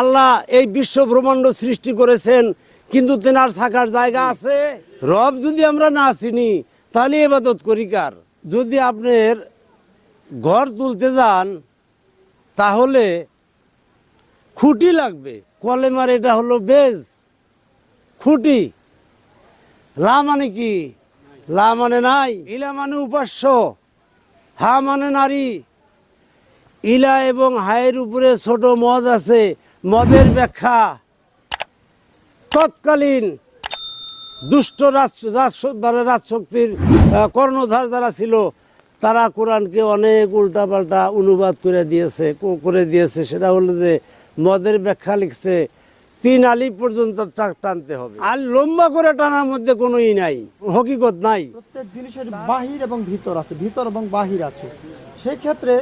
আল্লাহ এই বিশ্ব ব্রহ্মাণ্ড সৃষ্টি করেছেন, কিন্তু তেনার থাকার জায়গা আছে? রব যদি আমরা না চিনি, তাহলে এবাদত করি কার? যদি আপনার ঘর তুলতে যান, তাহলে খুঁটি লাগবে। কলেমার এটা হলো বেজ। খুঁটি। লা মানে কি? লা মানে নাই। ইলা মানে উপাস্য। হা মানে নারী। ইলা এবং হায়ের উপরে ছোট মদ আছে। মদের ব্যাখ্যা। তৎকালীন দুষ্ট মানে রাজশক্তির কর্ণধার যারা ছিল, তারা কোরআনকে অনেক উল্টাপাল্টা অনুবাদ করে দিয়েছে করে দিয়েছে। সেটা হলো যে, মদের ব্যাখ্যা লিখছে, তিন আলি পর্যন্ত টানতে হবে। আর লম্বা করে টানার মধ্যে কোনো ই নাই, হকিকত নাই। প্রত্যেক জিনিসের বাহির এবং ভিতর আছে, ভিতর এবং বাহির আছে। সেই ক্ষেত্রে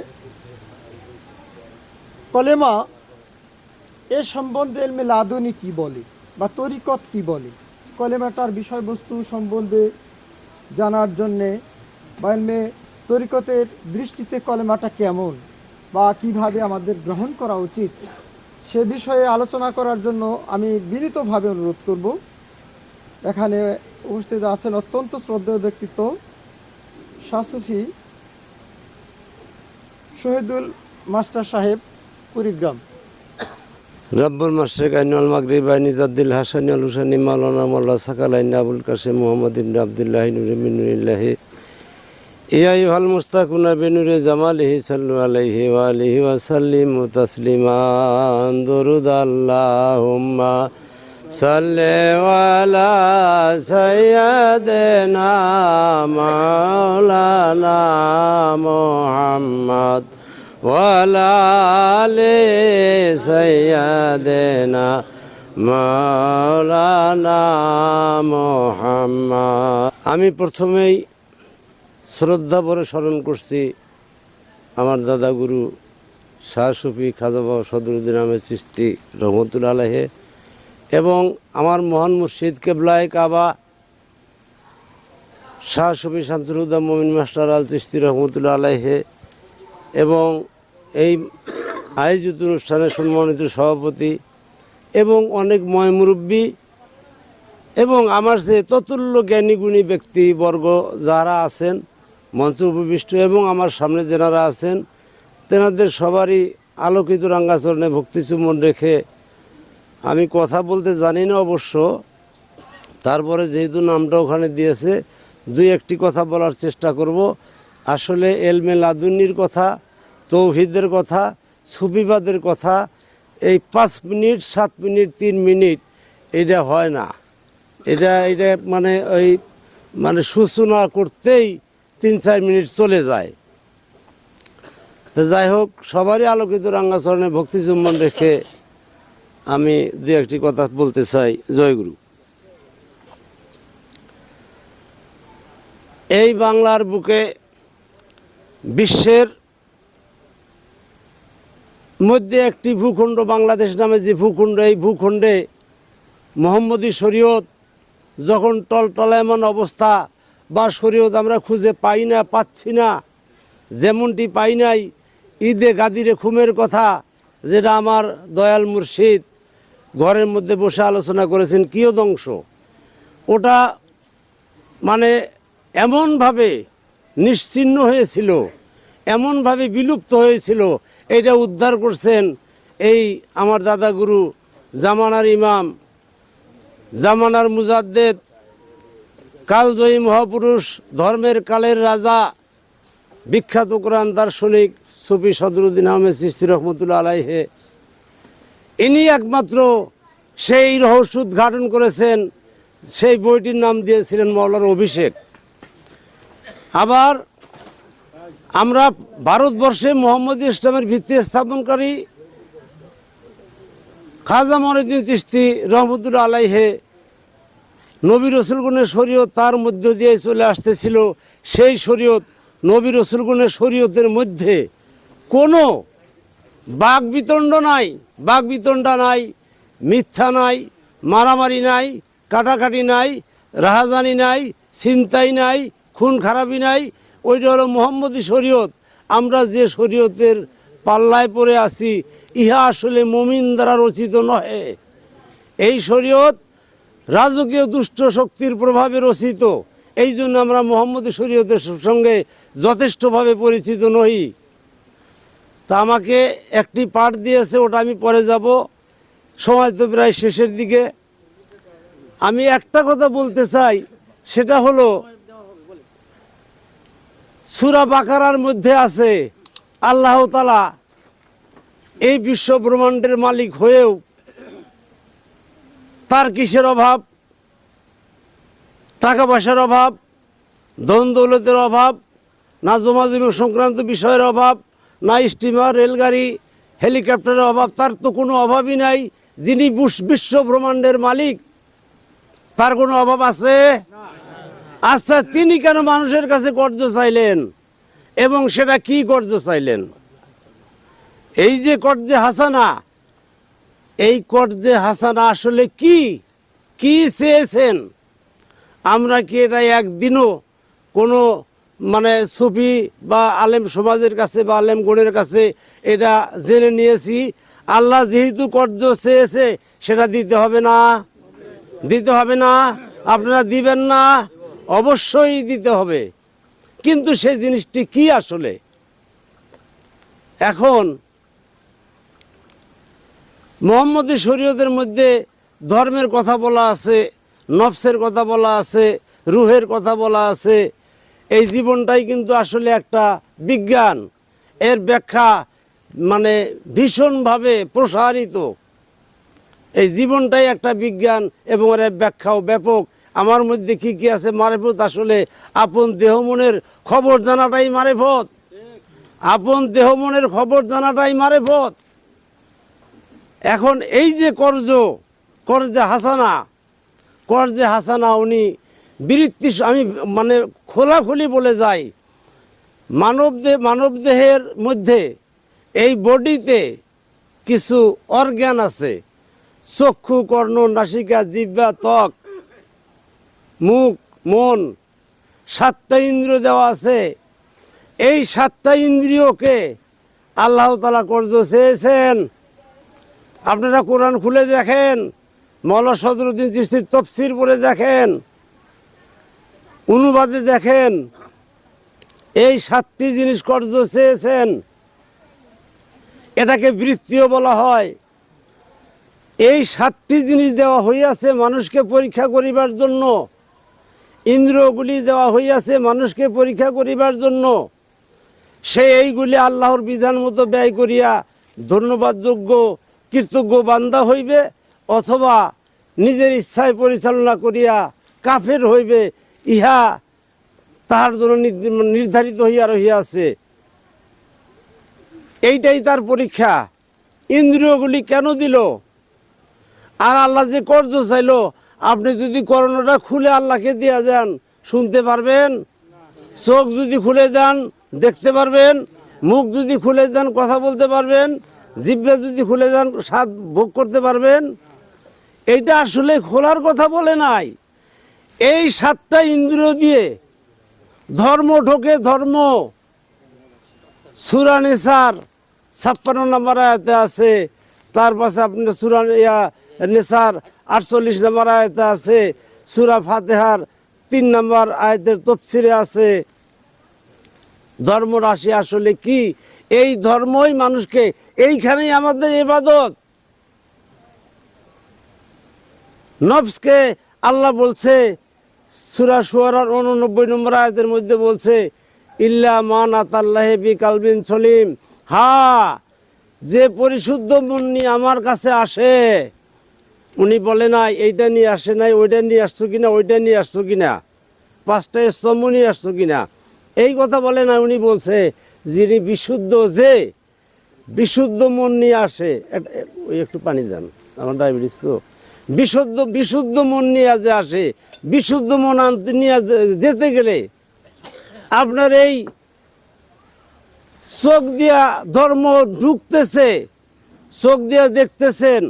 কলেমা এ সম্বন্ধে এলমে লাদনি কি বলে? বা তরিকত কি বলে? কলেমাটার বিষয়বস্তু সম্বন্ধে জানার জন্যে বা এলমে তরিকতের দৃষ্টিতে কলেমাটা কেমন? বা কীভাবে আমাদের গ্রহণ করা উচিত? সে বিষয়ে আলোচনা করার জন্য আমি বিনীতভাবে অনুরোধ করব। এখানে উপস্থিত আছেন অত্যন্ত শ্রদ্ধেয় ব্যক্তিত্ব শাসুফি শহীদুল মাস্টার সাহেব কুড়িগ্রাম। রব্বুল মাসেক আইনুল মাগরিব আইনি জাদ্দিল হাসানি আল হুসানি মাওলানা মোল্লা সাকাল আইন আবুল কাসেম মোহাম্মদ ইবনে আবদুল্লাহ নুরে মিনুরিল্লাহি ইয়াই হল মুস্তাকুনা বেনুরে জামালিহি সাল্লু আলাইহি ওয়া আলিহি ওয়া সাল্লিমু তাসলিমান। দরুদ আল্লাহুম্মা সাল্লি আলা সাইয়্যিদিনা মাওলানা মুহাম্মদ। আলি সাইয়্যিদিনা মাওলানা মুহাম্মদ। আমি প্রথমেই শ্রদ্ধা ভরে স্মরণ করছি আমার দাদা গুরু শাহ সুফি খাজা বাবা সদরুদ্দিন আহমেদ চিস্তি রহমতুল আলহে এবং আমার মহান মুর্শিদ কেবলায় কাবা শাহ সুফি শামসুল মমিন মাস্টার আল চিস্তি রহমতুল্লা আলাইহে এবং এই আয়োজিত অনুষ্ঠানে সম্মানিত সভাপতি এবং অনেক ময় মুরব্বী এবং আমার যে ততুল্য জ্ঞানী গুণী ব্যক্তিবর্গ যারা আছেন, মঞ্চ উপবিষ্ট এবং আমার সামনে যেনারা আছেন, তেনাদের সবারই আলোকিত রাঙ্গাচরণে ভক্তি চুম্বন রেখে আমি কথা বলতে জানি না অবশ্য। তারপরে যেহেতু নামটা ওখানে দিয়েছে, দুই একটি কথা বলার চেষ্টা করব। আসলে এলমে লাদুন্নির কথা, তৌহিদের কথা, সুফিবাদের কথা, এই পাঁচ মিনিট, সাত মিনিট, তিন মিনিট এটা হয় না। এটা এটা মানে ওই মানে সূচনা করতেই তিন, চার মিনিট চলে যায়। তো যাই হোক, সবারই আলোকিত রাঙ্গাচরণে ভক্তি চুম্বন রেখে আমি দু একটি কথা বলতে চাই। জয়গুরু। এই বাংলার বুকে বিশ্বের মধ্যে একটি ভূখণ্ড বাংলাদেশ নামে যে ভূখণ্ড, এই ভূখণ্ডে মোহাম্মদী শরীয়ত যখন টলটলায়মান অবস্থা বা শরীয়ত আমরা খুঁজে পাই না, পাচ্ছি না, যেমনটি পাই নাই, ঈদে গাদিরে খুমের কথা যেটা আমার দয়াল মুর্শিদ ঘরের মধ্যে বসে আলোচনা করেছেন কিয়দংশ ওটা মানে এমনভাবে নিশ্চিহ্ন হয়েছিল, এমনভাবে বিলুপ্ত হয়েছিল এটা উদ্ধার করছেন এই আমার দাদা গুরু জামানার ইমাম, জামানার মুজাদ্দেদ, কালজয়ী মহাপুরুষ, ধর্মের কালের রাজা, বিখ্যাত কোরআন দার্শনিক সুফি সদরুদ্দিন আহমেদ সৃষ্টি রহমতুল্লা আলাইহে। ইনি একমাত্র সেই রহস্য উদ্ঘাটন করেছেন, সেই বইটির নাম দিয়েছিলেন মৌলার অভিষেক। আবার আমরা ভারতবর্ষে মোহাম্মদ ইসলামের ভিত্তি স্থাপনকারী খাজা মনুদ্দিন চিস্তি রহমতুল্লা আলাইহে নবী রসুলগুনের শরীয়ত তার মধ্য দিয়ে চলে আসতেছিল। সেই শরীয়ত নবী রসুলগুনের শরীয়তের মধ্যে কোনো বাঘ বিতণ্ড নাই বাঘ বিতণ্ডা নাই, মিথ্যা নাই, মারামারি নাই, কাটাকাটি নাই, রাহাজানি নাই, ছিনতাই নাই খুন খারাপি নাই, ওইটা হলো মোহাম্মদী শরীয়ত। আমরা যে শরীয়তের পাল্লায় পড়ে আছি, ইহা আসলে মমিন দ্বারা রচিত নহে। এই শরীয়ত রাজকীয় দুষ্ট শক্তির প্রভাবে রচিত। এই জন্য আমরা মোহাম্মদী শরীয়তের সঙ্গে যথেষ্টভাবে পরিচিত নই। তা আমাকে একটি পাঠ দিয়েছে, ওটা আমি পরে যাব। সময় তো প্রায় শেষের দিকে। আমি একটা কথা বলতে চাই, সেটা হলো সুরা বাকারার মধ্যে আছে, আল্লাহ তালা এই বিশ্ব ব্রহ্মাণ্ডের মালিক হয়েও তার কিসের অভাব? টাকা পয়সার অভাব, ধন দৌলতের অভাব, না জমাজমি সংক্রান্ত বিষয়ের অভাব, না স্টিমার, রেলগাড়ি, হেলিকপ্টারের অভাব, তার তো কোনো অভাবই নাই। যিনি বিশ্ব ব্রহ্মাণ্ডের মালিক, তার কোনো অভাব আছে? আচ্ছা তিনি কেন মানুষের কাছে কর্জ চাইলেন? এবং সেটা কি কর্জ চাইলেন? এই যে কর্জে হাসানা, এই কর্জে হাসানা আসলে কি? কি চেয়েছেন? আমরা কি এটা একদিনও কোনো মানে সুফি বা আলেম সমাজের কাছে বা আলেম গণের কাছে এটা জেনে নিয়েছি? আল্লাহ যেহেতু কর্জ চেয়েছে, সেটা দিতে হবে না। দিতে হবে না। আপনারা দিবেন না। অবশ্যই দিতে হবে। কিন্তু সেই জিনিসটি কি আসলে? এখন মোহাম্মদী শরীয়তের মধ্যে ধর্মের কথা বলা আছে, নফসের কথা বলা আছে, রুহের কথা বলা আছে। এই জীবনটাই কিন্তু আসলে একটা বিজ্ঞান। এর ব্যাখ্যা মানে ভীষণভাবে প্রসারিত। এই জীবনটাই একটা বিজ্ঞান এবং এর ব্যাখ্যাও ব্যাপক। আমার মধ্যে কি কি আছে মারেফত? আসলে আপন দেহ মনের খবর জানাটাই মারেফত। আপন দেহ মনের খবর জানাটাই মারেফত। এখন এই যে কর্জ, কর্জে হাসানা কর্জে হাসানা উনি বৃত্তি আমি মানে খোলাখুলি বলে যাই, মানব দেহ মানব দেহের মধ্যে এই বডিতে কিছু অর্গ্যান আছে। চক্ষু, কর্ণ, নাসিকা, জিহ্বা, ত্বক মুখ, মন, সাতটা ইন্দ্রিয় দেওয়া আছে। এই সাতটা ইন্দ্রিয়কে আল্লাহ তালা কর্জ চেয়েছেন। আপনারা কোরআন খুলে দেখেন মৌলা সদরুদ্দিন চিস্তির তফসির পড়ে দেখেন, অনুবাদে দেখেন, এই সাতটি জিনিস কর্জ চেয়েছেন। এটাকে বৃত্তিও বলা হয়। এই সাতটি জিনিস দেওয়া হইয়াছে মানুষকে পরীক্ষা করিবার জন্য। ইন্দ্রিয়গুলি দেওয়া হইয়াছে মানুষকে পরীক্ষা করিবার জন্য। সে এইগুলি আল্লাহর বিধান মতো ব্যয় করিয়া ধন্যবাদযোগ্য, কৃতজ্ঞ বান্দা হইবে অথবা নিজের ইচ্ছায় পরিচালনা করিয়া কাফের হইবে, ইহা তাহার জন্য নির্ধ- নির্ধারিত হইয়া রহিয়াছে। এইটাই তার পরীক্ষা। ইন্দ্রিয়গুলি কেন দিল? আর আল্লাহ যে কর্য চাইলো আপনি যদি করোনাটা খুলে আল্লাহকে দিয়া দেন, শুনতে পারবেন? চোখ যদি খুলে দেন, দেখতে পারবেন? মুখ যদি খুলে দেন, কথা বলতে পারবেন? জিভে যদি খুলে দেন, স্বাদ ভোগ করতে পারবেন? এইটা আসলে খোলার কথা বলে নাই। এই সাতটা ইন্দ্রিয় দিয়ে ধর্ম ঢোকে ধর্ম। সুরা নেসার ছাপ্পান্ন নম্বর আয়াতে আছে তার পাশে আপনার সুরা ইয়া নেসার আটচল্লিশ নম্বর আয়াতে আছে, সুরা ফাতেহার তিন নম্বর আয়াতের তফসিরে আছে, ধর্ম রাশি আসলে কি? এই ধর্মই মানুষকে, এইখানেই আমাদের ইবাদত। নফসকে আল্লাহ বলছে, সুরা সুয়ারার উননব্বই নম্বর আয়াতের মধ্যে বলছে, ইল্লা মান আতাল্লাহে বি কালবিন সলিম। হা যে পরিশুদ্ধ মন নিয়ে আমার কাছে আসে, উনি বলে নাই এইটা নিয়ে আসে নাই, ওইটা নিয়ে আসছো কিনা, ওইটা নিয়ে আসছো কিনা, পাঁচটা স্তম্ভ নিয়ে আসছো কিনা? এই কথা বলে না, উনি বলছে, যিনি বিশুদ্ধ যে, বিশুদ্ধ মন নিয়ে আসে ওই একটু পানি দেন, আমার ডায়াবেটিস তো, বিশুদ্ধ বিশুদ্ধ মন নিয়ে যে আসে, বিশুদ্ধ মন আনতে নিয়ে যেতে গেলে আপনার এই চোখ দিয়া ধর্ম ঢুকতেছে, চোখ দিয়া দেখতেছেন,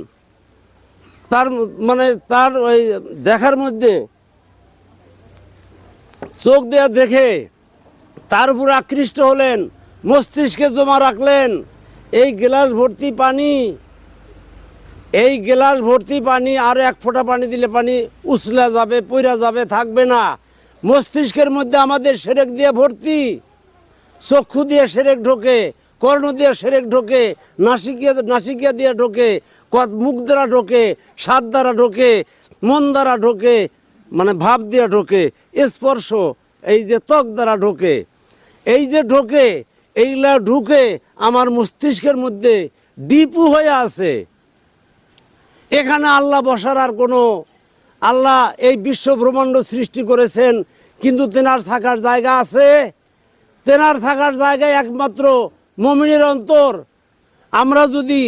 তার মানে তার ওই দেখার মধ্যে, চোখ দেয়া দেখে, তার উপর আকৃষ্ট হলেন, মস্তিষ্কে জমা রাখলেন, এই গ্লাস ভর্তি পানি, এই গ্লাস ভর্তি পানি আর এক ফোঁটা পানি দিলে পানি উছলা যাবে, পইরা যাবে, থাকবে না। মস্তিষ্কের মধ্যে আমাদের সেরেক দিয়ে ভর্তি। চক্ষু দিয়ে সেরেক ঢোকে, কর্ণ দিয়ে সেরেক ঢোকে, নাসিকিয়া নাসিকিয়া দিয়ে ঢোকে মুখ দ্বারা ঢোকে স্বাদ দ্বারা ঢোকে, মন দ্বারা ঢোকে মানে ভাব দিয়ে ঢোকে, স্পর্শ, এই যে ত্বক দ্বারা ঢোকে। এই যে ঢোকে এইগুলা ঢুকে আমার মস্তিষ্কের মধ্যে ডিপু হয়ে আছে। এখানে আল্লাহ বসার আর কোনো, আল্লাহ এই বিশ্ব ব্রহ্মাণ্ড সৃষ্টি করেছেন, কিন্তু তেনার থাকার জায়গা আছে? তেনার থাকার জায়গায় একমাত্র মমিনের অন্তর। আমরা যদি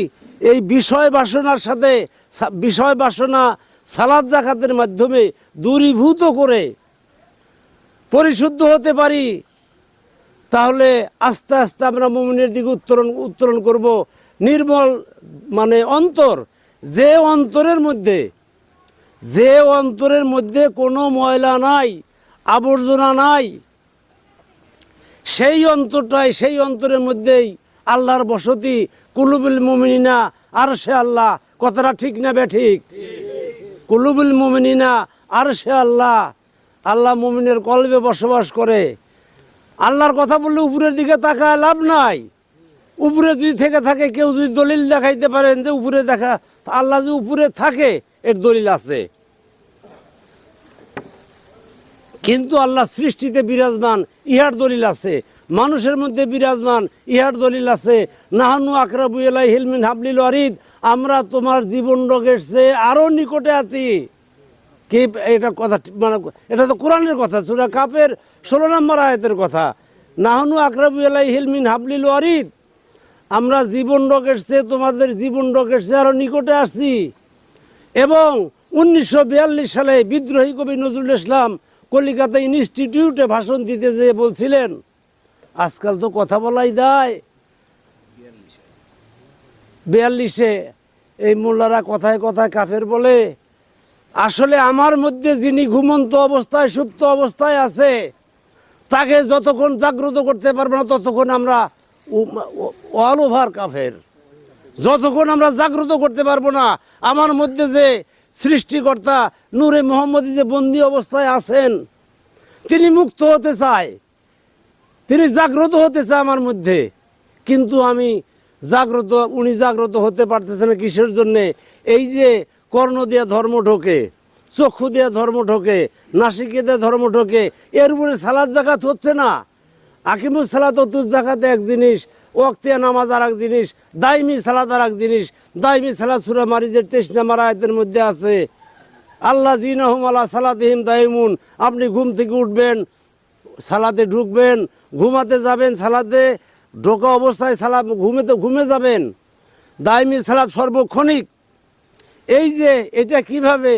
এই বিষয় বাসনার সাথে বিষয় বাসনা, সালাদ জাকাতের মাধ্যমে দূরীভূত করে পরিশুদ্ধ হতে পারি, তাহলে আস্তে আস্তে আমরা মমিনের দিকে উত্তরণ উত্তরণ করব। নির্মল মানে অন্তর, যে অন্তরের মধ্যে, যে অন্তরের মধ্যে কোনো ময়লা নাই, আবর্জনা নাই সেই অন্তরটাই, সেই অন্তরের মধ্যেই আল্লাহর বসতি, কুলুবুল মুমিনিনা আর সে আল্লাহ। কথাটা ঠিক না বে ঠিক? কুলুবুল মুমিনিনা আর সে আল্লাহ। আল্লাহ মুমিনের কলবে বসবাস করে। আল্লাহর কথা বললে উপরের দিকে তাকায় লাভ নাই। উপরে যদি থেকে থাকে, কেউ যদি দলিল দেখাইতে পারেন যে উপরে দেখা আল্লাহ যে উপরে থাকে, এর দলিল আছে। কিন্তু আল্লাহ সৃষ্টিতে বিরাজমান ইহার দলিল আছে। মানুষের মধ্যে বিরাজমান, ইহার দলিল আছে। নাহানু আকরাবু এলাই হিলমিন হাবলিল ওয়ারিদ, আমরা তোমার জীবন রোগের চেয়ে আরও নিকটে আছি। কি এটা কথা মানে এটা তো কোরআনের কথা, সুরা কাপের ষোলো নম্বর আয়াতের কথা। নাহানু আকরাবু এলাই হিলমিন হাবলিল ওয়ারিদ, আমরা জীবন রোগের চেয়ে তোমাদের জীবন রোগের চেয়ে আরও নিকটে আসছি। এবং উনিশশো বিয়াল্লিশ সালে বিদ্রোহী কবি নজরুল ইসলাম কলিকাতা ইনস্টিটিউটে ভাষণ দিতে যেয়ে বলছিলেন, আজকাল তো কথা বলাই দেয় বিয়াল্লিশে এই মোল্লারা কথায় কথায় কাফের বলে, আসলে আমার মধ্যে যিনি ঘুমন্ত অবস্থায়, সুপ্ত অবস্থায় আছে, তাকে যতক্ষণ জাগ্রত করতে পারব না, ততক্ষণ আমরা অল ওভার কাফের। যতক্ষণ আমরা জাগ্রত করতে পারব না, আমার মধ্যে যে সৃষ্টিকর্তা নূরে মোহাম্মদ যে বন্দি অবস্থায় আছেন, তিনি মুক্ত হতে চায়, তিনি জাগ্রত হতে চায় আমার মধ্যে। কিন্তু আমি জাগ্রত, উনি জাগ্রত হতে পারতেছে না কিসের জন্যে? এই যে কর্ণ দিয়ে ধর্ম ঢোকে, চক্ষু দিয়ে ধর্ম ঢোকে, নাসিকে দিয়ে ধর্ম ঢোকে, এর উপরে সালাদ জাকাত হচ্ছে না। আকিমুস সালাত অতুস জাকাতে এক জিনিস ওয়াক্তিয়া নামাজ আর এক জিনিস, দাইমি সালাদ আর এক জিনিস। দাইমি সালাদ সুরা মারিজের তেইশ নাম্বার আয়তের মধ্যে আছে আল্লাহ জিনাহম আল্লাহ সালাদিহিম দাইমুন আপনি ঘুম থেকে উঠবেন, সালাতে ঢুকবেন, ঘুমাতে যাবেন, সালাতে ঢোকা অবস্থায় সালা ঘুমেতে ঘুমে যাবেন। দাইমি সালাদ সর্বক্ষণিক। এই যে এটা কীভাবে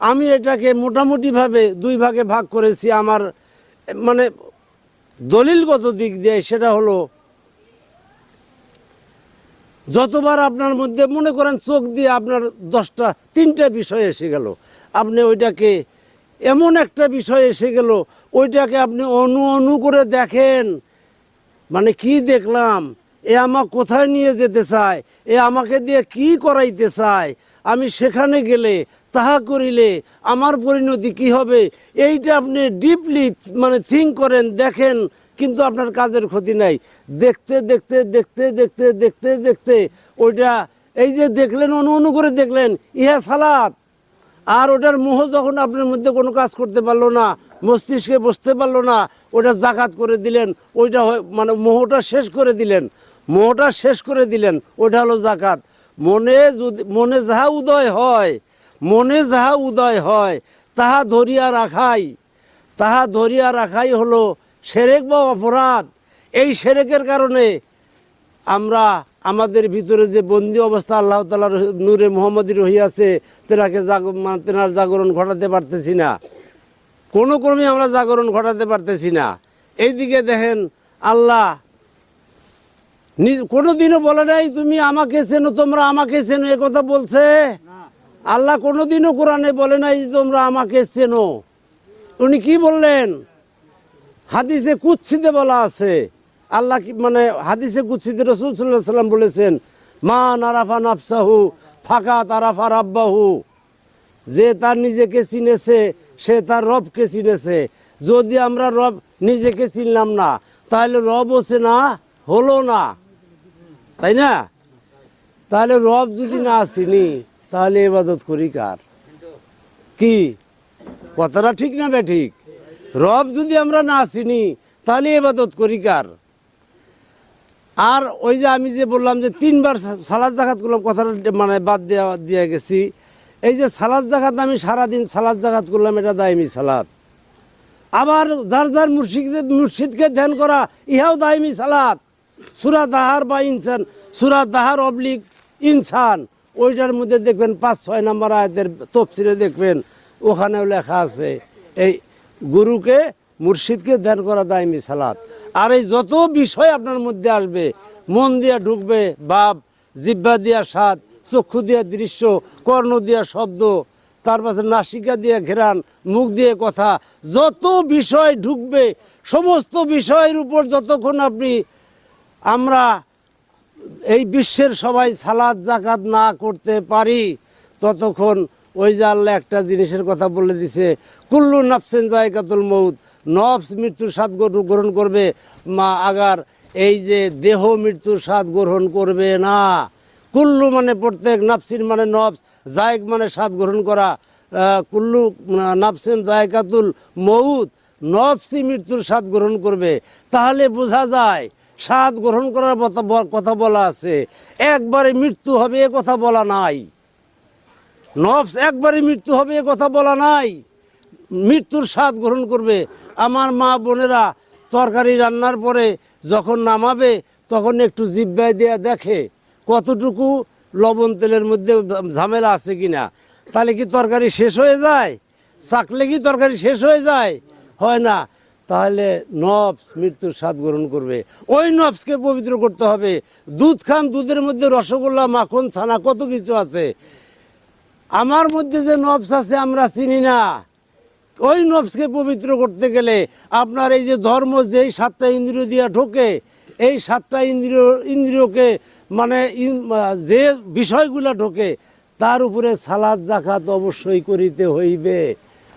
আমি এটাকে মোটামুটিভাবে দুই ভাগে ভাগ করেছি, আমার মানে দলিলগত দিক দিয়ে সেটা হলো যতবার আপনার মধ্যে মনে করেন চোখ দিয়ে আপনার দশটা, তিনটা বিষয় এসে গেল, আপনি ওইটাকে এমন একটা বিষয় এসে গেল, ওইটাকে আপনি অনু অনু করে দেখেন। মানে কি দেখলাম? এ আমাকে কোথায় নিয়ে যেতে চায়? এ আমাকে দিয়ে কি করাইতে চায়? আমি সেখানে গেলে, তাহা করিলে আমার পরিণতি কি হবে? এইটা আপনি ডিপলি মানে থিঙ্ক করেন, দেখেন কিন্তু আপনার কাজের ক্ষতি নাই। দেখতে দেখতে দেখতে দেখতে দেখতে দেখতে ওইটা এই যে দেখলেন, অনু অনু করে দেখলেন, ইহা সালাত। আর ওটার মোহ যখন আপনার মধ্যে কোনো কাজ করতে পারল না, মস্তিষ্কে বসতে পারল না, ওটা জাকাত করে দিলেন, ওইটা মানে মোহটা শেষ করে দিলেন, মোহটা শেষ করে দিলেন ওটা হলো জাকাত। মনে যদি, মনে যাহা উদয় হয়, মনে যাহা উদয় হয়, তাহা ধরিয়া রাখাই, তাহা ধরিয়া রাখাই হলো সেরেক বা অপরাধ এই সেরেকের কারণে আমরা আমাদের ভিতরে যে বন্দি অবস্থা আল্লাহ তালার নূরে মোহাম্মদী রহিয়াছে তেনাকে জাগ মানে তেনার জাগরণ ঘটাতে পারতেছি না। কোনো ক্রমে আমরা জাগরণ ঘটাতে পারতেছি না। এইদিকে দেখেন আল্লাহ কোনোদিনও বলে নাই তুমি আমাকে চেনো তোমরা আমাকে চেনো এ কথা বলছে? আল্লাহ কোনোদিনও কোরআনে বলে নাই তোমরা আমাকে চেনো। উনি কি বললেন? হাদিসে কুচ্ছিতে বলা আছে। আল্লাহ মানে হাদিসে কুৎসিতে রসুল সাল্লাহ সাল্লাম বলেছেন, মা নারাফা নাফসাহু ফাঁকা তারাফা রাব্বাহু। যে তার নিজেকে চিনেছে, সে তার রবকে চিনেছে। যদি আমরা রব নিজেকে চিনলাম না, তাহলে রব চেনা হলো না। তাই না? তাহলে রব যদি না চিনি, তাহলে এবাদত করি কার? কি? কথাটা ঠিক না বে ঠিক? রব যদি আমরা না চিনি, তাহলে এবাদত করি কার? আর ওই যে আমি যে বললাম যে তিনবার সালাদ জাকাত করলাম, কথাটা মানে বাদ দেওয়া দিয়ে গেছি। এই যে সালাদ জাকাত, আমি সারাদিন সালাদ জাকাত করলাম, এটা দায়মি সালাদ। আবার যার যার মুর্শিদকে মুর্শিদকে ধ্যান করা, ইহাও দায়মি সালাদ। সুরা দাহার বা ইনসান, সুরা দাহার অবলিক ইনসান, ওইটার মধ্যে দেখবেন পাঁচ, ছয় নম্বর আয়াতের তফসিলে দেখবেন, ওখানেও লেখা আছে, এই গুরুকে, মুর্শিদকে ধ্যান করা দায়মি সালাদ আর এই যত বিষয় আপনার মধ্যে আসবে, মন দিয়া ঢুকবে বাপ জিব্বা দিয়া স্বাদ, চক্ষু দিয়া দৃশ্য, কর্ণ দিয়া শব্দ, তার পাশে নাসিকা দিয়ে ঘেরান, মুখ দিয়ে কথা, যত বিষয় ঢুকবে, সমস্ত বিষয়ের উপর যতক্ষণ আপনি, আমরা এই বিশ্বের সবাই সালাদ জাকাত না করতে পারি, ততক্ষণ ওই যে আল্লাহ একটা জিনিসের কথা বলে দিছে, কুল্লু নাফসেন জায়গাতুল মৌত নফস মৃত্যুর স্বাদ গ্রহণ করবে, মা আগার এই যে দেহ মৃত্যুর স্বাদ গ্রহণ করবে না। কুল্লু মানে প্রত্যেক, নাফসিন মানে নফস জায়গ মানে স্বাদ গ্রহণ করা। কুল্লু নাফসেন জায়গাতুল মৌত নফসি মৃত্যুর স্বাদ গ্রহণ করবে। তাহলে বোঝা যায়, স্বাদ গ্রহণ করার কথা বলা আছে। একবারে মৃত্যু হবে এ কথা বলা নাই। নফস একবারে মৃত্যু হবে, এ কথা বলা নাই। মৃত্যুর স্বাদ গ্রহণ করবে। আমার মা বোনেরা তরকারি রান্নার পরে যখন নামাবে, তখন একটু জিব্বায় দেয়া দেখে কতটুকু লবণ তেলের মধ্যে ঝামেলা আছে কি না তাহলে কি তরকারি শেষ হয়ে যায়? চাকলে কি তরকারি শেষ হয়ে যায়? হয় না। তাহলে নবস মৃত্যুর স্বাদ গ্রহণ করবে। ওই নবসকে পবিত্র করতে হবে। দুধ খান, দুধের মধ্যে রসগোল্লা, মাখন, ছানা, কত কিছু আছে। আমার মধ্যে যে নবস আছে, আমরা চিনি না। ওই নবসকে পবিত্র করতে গেলে আপনার এই যে ধর্ম, যেই সাতটা ইন্দ্রিয় দিয়া ঢোকে, এই সাতটা ইন্দ্রিয়, ইন্দ্রিয়কে মানে যে বিষয়গুলো ঢোকে, তার উপরে সালাদ, জাকাত অবশ্যই করিতে হইবে।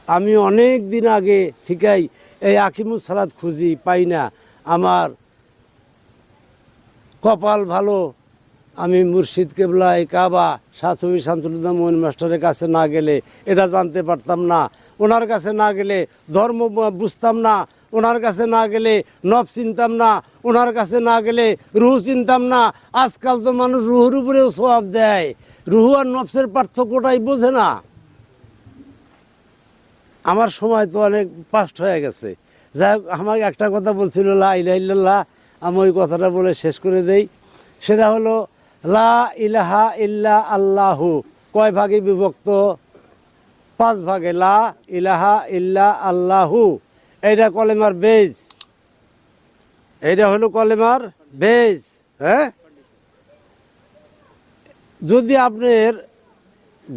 আমি অনেক দিন আগে ঠিকাই এই আকিমুস সালাদ খুঁজি, পাই না। আমার কপাল ভালো আমি মুর্শিদ কেবলাই কাবা সাথী শামসুল্লাহ মোহন মাস্টারের কাছে না গেলে এটা জানতে পারতাম না। ওনার কাছে না গেলে ধর্ম বুঝতাম না। ওনার কাছে না গেলে নব চিনতাম না। ওনার কাছে না গেলে রুহু চিনতাম না। আজকাল তো মানুষ রুহুর উপরেও সোয়াব দেয়। রুহু আর নবসের পার্থক্যটাই বোঝে না। আমার সময় তো অনেক পাস্ট হয়ে গেছে। যাই হোক, আমাকে একটা কথা বলছিল, লা ইলাহা আমি ওই কথাটা বলে শেষ করে দেই। সেটা হলো লা ইলাহা ইল্লা আল্লাহু। কয় ভাগে বিভক্ত? পাঁচ ভাগে। লা ইলাহা ইল্লা আল্লাহু। এইটা কলেমার বেজ। এইটা হলো কলেমার বেজ হ্যাঁ? যদি আপনার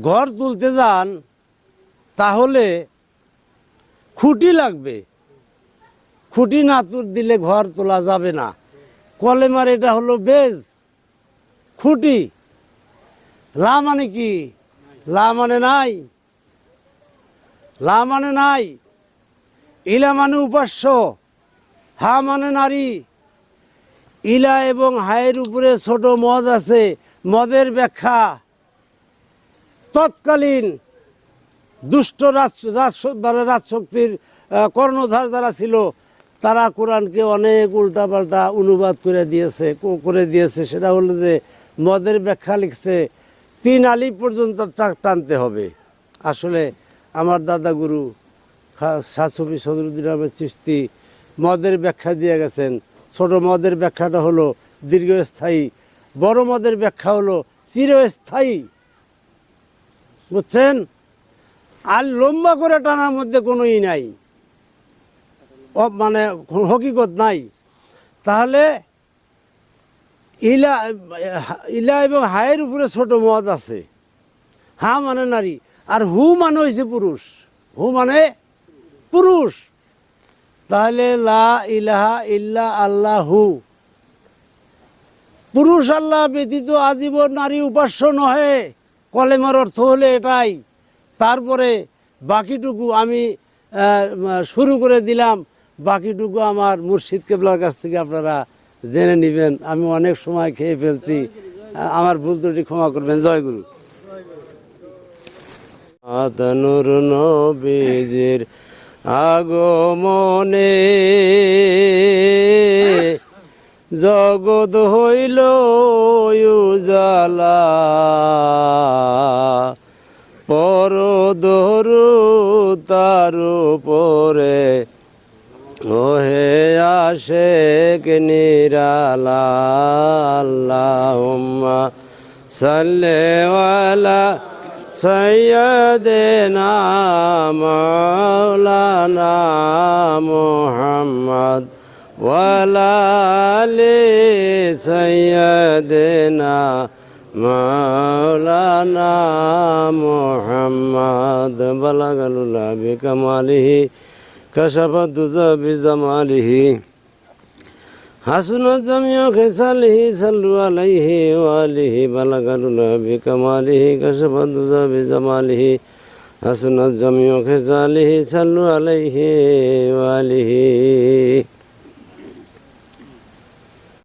ঘর তুলতে যান, তাহলে খুঁটি লাগবে। খুঁটি না তুল দিলে ঘর তোলা যাবে না। কলেমার এটা হলো বেজ। খুঁটি। লা মানে কি? লা মানে নাই। লা মানে নাই। ইলা মানে উপাস্য। হা মানে নারী। ইলা এবং হায়ের উপরে ছোট মদ আছে, মদের ব্যাখ্যা। তৎকালীন দুষ্ট মানে রাজশক্তির কর্ণধার যারা ছিল, তারা কোরআনকে অনেক উল্টাপাল্টা অনুবাদ করে দিয়েছে করে দিয়েছে। সেটা হলো যে মদের ব্যাখ্যা লিখছে, তিন আলি পর্যন্ত টানতে হবে। আসলে আমার দাদা গুরু সাতসফি সদরুদ্দিন আহমেদ চিস্তি মদের ব্যাখ্যা দিয়ে গেছেন। ছোট মদের ব্যাখ্যাটা হলো দীর্ঘস্থায়ী, বড় মদের ব্যাখ্যা হলো চিরস্থায়ী। বুঝছেন? আর লম্বা করে টানার মধ্যে কোনো ই নাই। মানে হকিকত নাই। তাহলে ইলা ইলা এবং হায়ের উপরে ছোট মদ আছে। হা মানে নারী, আর হু মানে হয়েছে পুরুষ। হু মানে পুরুষ। তাহলে লা ইলাহা ইল্লা আল্লাহু। পুরুষ আল্লাহ ব্যতীত আজীবন নারী উপাস্য নহে। কলেমার অর্থ হলে এটাই। তারপরে বাকিটুকু আমি শুরু করে দিলাম। বাকিটুকু আমার মুর্শিদ কেবলার কাছ থেকে আপনারা জেনে নেবেন, আমি অনেক সময় খেয়ে ফেলছি। আমার ভুল ত্রুটি ক্ষমা করবেন। জয় গুরু। আতনুর নবীজির আগমনে জগৎ হইল উজালা পর দরু তার উপরে ওহে আসে নিরালা, আল্লাহুম্মা সাল্লি আলা সাইয়্যিদিনা মাওলানা মুহাম্মদ ওয়ালা আলি সাইয়্যিদিনা মাওলানা মুহাম্মদ। বালাগালুল্লাহ বিকামালিহি কাশাফাত দুজা বিজামালিহি। হাসুনত জামিও খেসালিহি সাল্লু আলাইহি ওয়ালিহি বালাগালুল্লাহ বিকামালিহি কাশাফাত দুজা বিজামালিহি। হাসুনা জামিও খেসালিহি সাল্লু আলাইহি ওয়ালিহি